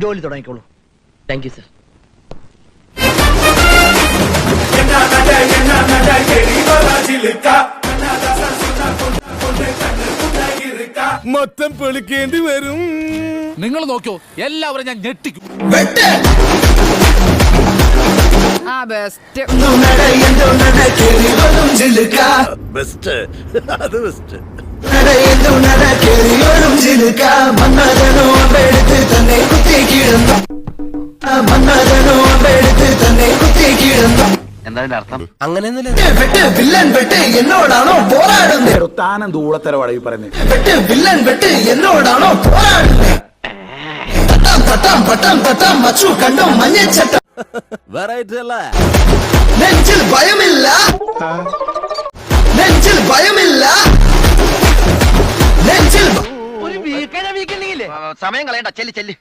ജോലി തുടങ്ങിക്കോളൂ. Thank you sir മൊത്തം പൊളിക്കേണ്ടി വരും. നിങ്ങൾ നോക്കിയോ എല്ലാവരും ഞാൻ ഞെട്ടിക്കും. ആ ബെസ്റ്റ് ബെസ്റ്റ് അത് ബെസ്റ്റ് താനം ഈ പറയുന്നത്. വെട്ട് വില്ലൻ വെട്ട് എന്നോടാണോ വെറൈറ്റി അല്ലേ നെഞ്ചിൽ ഭയമില്ല. നെഞ്ചിൽ ഭയമില്ല. നെഞ്ചിൽ ഒരു വീക്കനെ വീക്കണ്ടെങ്കിലേ? സമയം കളയണ്ട. ചെല്ലി ചെല്ലി.